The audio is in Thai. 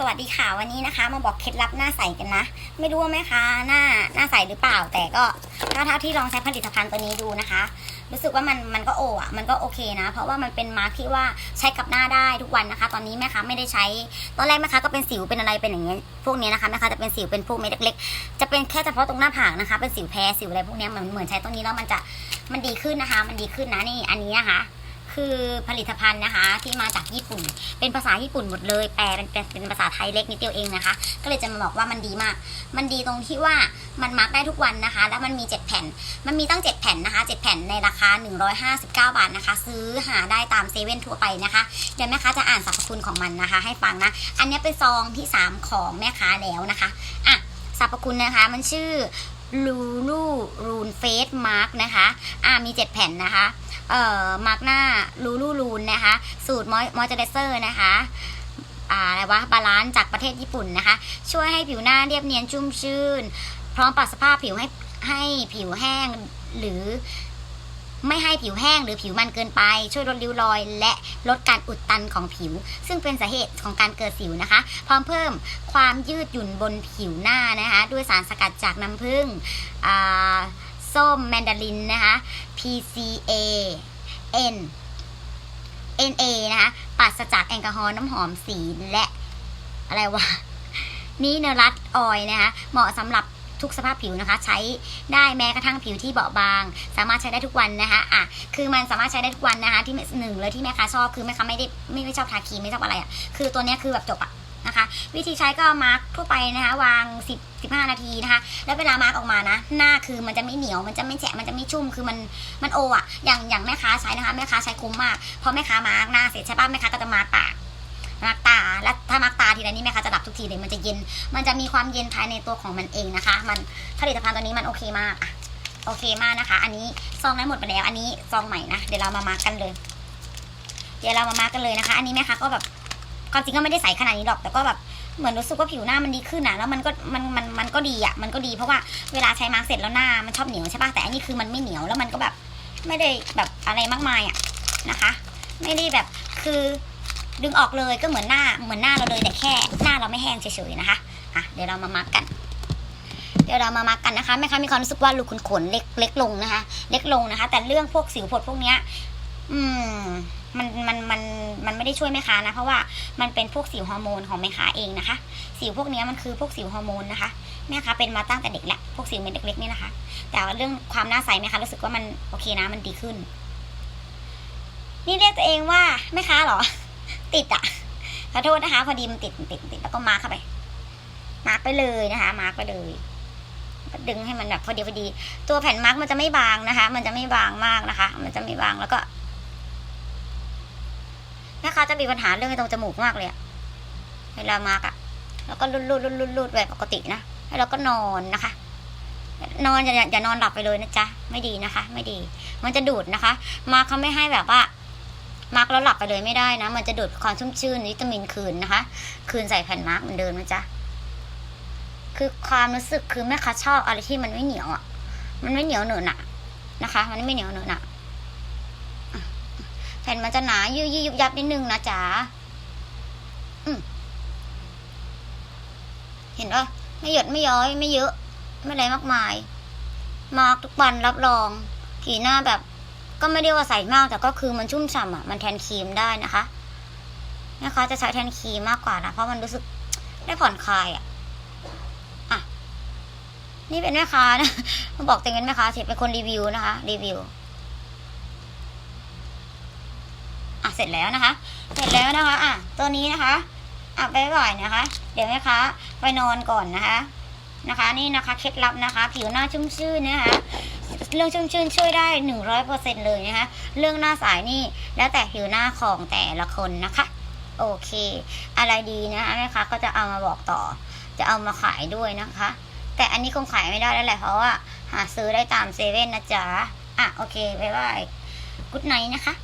สวัสดีค่ะวันนี้นะคะ มาบอกเคล็ดลับหน้าใสกันนะ ไม่รู้ว่าแม่ค้าหน้าหน้าใสหรือเปล่า แต่ก็ถ้าเท่าที่ลองใช้ผลิตภัณฑ์ตัวนี้ดูนะคะ รู้สึกว่ามันมันก็โออะมันก็โอเคนะ เพราะว่ามันเป็นมาร์คที่ว่าใช้กับหน้าได้ทุกวันนะคะ ตอนนี้แม่ค้าไม่ได้ใช้ ตอนแรกแม่ค้าก็เป็นสิวเป็นอะไรเป็นอย่างเงี้ยพวกเนี้ยนะคะแม่ค้าจะเป็นสิวเป็นพวกเม็ดเล็กๆจะเป็นแค่เฉพาะตรงหน้าผากนะคะ เป็นสิวแพ้สิวอะไรพวกเนี้ยเหมือนเหมือนใช้ตัวนี้แล้วมันจะมันดีขึ้นนะคะ มันดีขึ้นนะนี่อันนี้นะคะ คือผลิตภัณฑ์นะคะ ที่มาจากญี่ปุ่น เป็นภาษาญี่ปุ่นหมดเลย แปลเป็นเป็นภาษาไทยเล็กนิดเดียวเองนะคะ ก็เลยจะมาบอกว่ามันดีมาก มันดีตรงที่ว่ามันมาร์กได้ทุกวันนะคะ แล้วมันมี 7 แผ่น มันมีตั้ง 7 แผ่นนะคะ 7 แผ่นในราคา 159 บาทนะคะ ซื้อหาได้ตามเซเว่นทั่วไปนะคะ เดี๋ยวแม่ค้าจะอ่านสรรพคุณของมันนะคะ ให้ฟังนะ อันนี้เป็นซองที่ 3 ของแม่ค้าแล้วนะคะอะสรรพคุณนะคะ มันชื่อลูลูรูนเฟสมาร์กนะคะ อะมี 7 แผ่นนะคะ เอ่อมาร์กหน้าลูลูรูนนะคะ สูตรมอยเจอร์เซอร์นะคะอ่าอะไรวะบาลานซ์จากประเทศญี่ปุ่นนะคะ ช่วยให้ผิวหน้าเรียบเนียนชุ่มชื่น พร้อมปรับสภาพผิวให้ให้ผิวแห้งหรือไม่ให้ผิวแห้งหรือผิวมันเกินไป ช่วยลดริ้วรอย และลดการอุดตันของผิว ซึ่งเป็นสาเหตุของการเกิดสิวนะคะ พร้อมเพิ่มความยืดหยุ่นบนผิวหน้านะคะ ด้วยสารสกัดจากน้ำผึ้งอ่า ส้มแมนดารินนะคะ PCA N NA นะคะปราศจากแอลกอฮอล์น้ำหอมสีและอะไรวะนี่เนรัตออยนะคะ เหมาะสำหรับทุกสภาพผิวนะคะ ใช้ได้แม้กระทั่งผิวที่เบาบาง สามารถใช้ได้ทุกวันนะคะอะคือมันสามารถใช้ได้ทุกวันนะคะ ที่หนึ่งเลยที่แม่ค้าชอบคือแม่ค้าไม่ได้ไม่ไม่ชอบทาครีมไม่ชอบอะไรอะคือตัวเนี้ยคือแบบจบอะ นะคะ วิธีใช้ก็มาร์กทั่วไปนะคะ วาง 10 15 นาทีนะคะ แล้วเวลามาร์กออกมานะ หน้าคือมันจะไม่เหนียวมันจะไม่แฉะมันจะไม่ชุ่มคือมันมันโออะอย่างอย่างแม่ค้าใช้นะคะแม่ค้าใช้คุ้มมากพอแม่ค้ามาร์กหน้าเสร็จใช่ป่ะแม่ค้าก็จะมาร์กปากมาร์กตาแล้วถ้ามาร์กตาทีไรนี่แม่ค้าจะดับทุกทีเลยมันจะเย็น มันจะมีความเย็นภายในตัวของมันเองนะคะ มันผลิตภัณฑ์ตัวนี้มันโอเคมากอะโอเคมากนะคะ อันนี้ซองนั้นหมดไปแล้ว อันนี้ซองใหม่นะ เดี๋ยวเรามามาร์กกันเลย เดี๋ยวเรามามาร์กกันเลยนะคะ อันนี้แม่ค้าก็แบบ ความจริงก็ไม่ได้ใสขนาดนี้หรอก แต่ก็แบบเหมือนรู้สึกว่าผิวหน้ามันดีขึ้นนะแล้วมันก็มันมันมันก็ดีอะมันก็ดีเพราะว่าเวลาใช้มาร์กเสร็จแล้วหน้ามันชอบเหนียวใช่ปะแต่อันนี้คือมันไม่เหนียวแล้วมันก็แบบไม่ได้แบบอะไรมากมายอะนะคะ ไม่ได้แบบคือดึงออกเลยก็เหมือนหน้าเหมือนหน้าเราเลยแต่แค่หน้าเราไม่แห้งเฉยๆนะคะอะเดี๋ยวเรามามาร์กกันเดี๋ยวเรามามาร์กกันนะคะแม่ค้ามีความรู้สึกว่ารูขุนขนเล็กเล็กลงนะคะ เล็กลงนะคะ แต่เรื่องพวกสิวผดพวกเนี้ย อืมมันมันมันมันไม่ได้ช่วยแม่ค้านะ เพราะว่ามันเป็นพวกสิวฮอร์โมนของแม่ค้าเองนะคะ สิวพวกนี้มันคือพวกสิวฮอร์โมนนะคะแม่ค้าเป็นมาตั้งแต่เด็กแหละพวกสิวเม็ดเล็กๆนี่นะคะ แต่เรื่องความหน้าใสแม่ค้ารู้สึกว่ามันโอเคนะมันดีขึ้น นี่เรียกตัวเองว่าแม่ค้าเหรอ ติดอะขอโทษนะคะ พอดีมันติดติดติดแล้วก็มาร์คเข้าไป มาร์กไปเลยนะคะ มาร์กไปเลยดึงให้มันแบบพอดีพอดี ตัวแผ่นมาร์กมันจะไม่บางนะคะ มันจะไม่บางมากนะคะ มันจะไม่บางแล้วก็ นะคะจะมีปัญหาเรื่องตรงจมูกมากเลยเวลามาร์กอะแล้วก็รูดรูดรูดรูดรูดแบบปกตินะแล้วเราก็นอนนะคะ นอนอย่าอย่านอนหลับไปเลยนะจ๊ะไม่ดีนะคะ ไม่ดี มันจะดูดนะคะ มาร์กเขาไม่ให้แบบว่ามาร์กแล้วหลับไปเลยไม่ได้นะ มันจะดูดความชุ่มชื่นวิตามินคืนนะคะ คืนใส่แผ่นมาร์กเหมือนเดิมนะจ๊ะคือความรู้สึกคือแม่ค้าชอบอะไรที่มันไม่เหนียวอะ มันไม่เหนียวเหนอะหนะนะคะ มันไม่เหนียวเหนอะหนะ ผ่นมันจะหนายืดยุบยับนิดนึงนะจ๊ะเห็นปะไม่หยดไม่ย้อยไม่เยอะ ไม่อะไรมากมาย มาร์กทุกวันรับรองผิวหน้าแบบ ก็ไม่ได้ว่าใสมากแต่ก็คือมันชุ่มฉ่ำอะ มันแทนครีมได้นะคะนะคะจะใช้แทนครีมมากกว่านะเพราะมันรู้สึกได้ผ่อนคลายอะนี่เป็นแม่ค้านะบอกเตัวเองเป็นแม่ค้าสิเป็นคนรีวิวนะคะ รีวิว อะเสร็จแล้วนะคะ เสร็จแล้วนะคะอะตัวนี้นะคะอะไปก่อนนะคะ เดี๋ยวแม่ค้าไปนอนก่อนนะคะนะคะ นี่นะคะเคล็ดลับนะคะ ผิวหน้าชุ่มชื่นนะคะเรื่องชุ่มชื่นช่วยได้หนึ่งร้อยเปอร์เซ็นเลยนะคะ เรื่องหน้าสายนี่แล้วแต่ผิวหน้าของแต่ละคนนะคะ โอเค อะไรดีนะคะแม่ค้าก็จะเอามาบอกต่อ จะเอามาขายด้วยนะคะ แต่อันนี้คงขายไม่ได้แล้วแหละเพราะว่าหาซื้อได้ตามเซเว่นนะจ๊ะอะโอเคบ๊ายบายกุ๊ดไนท์นะคะ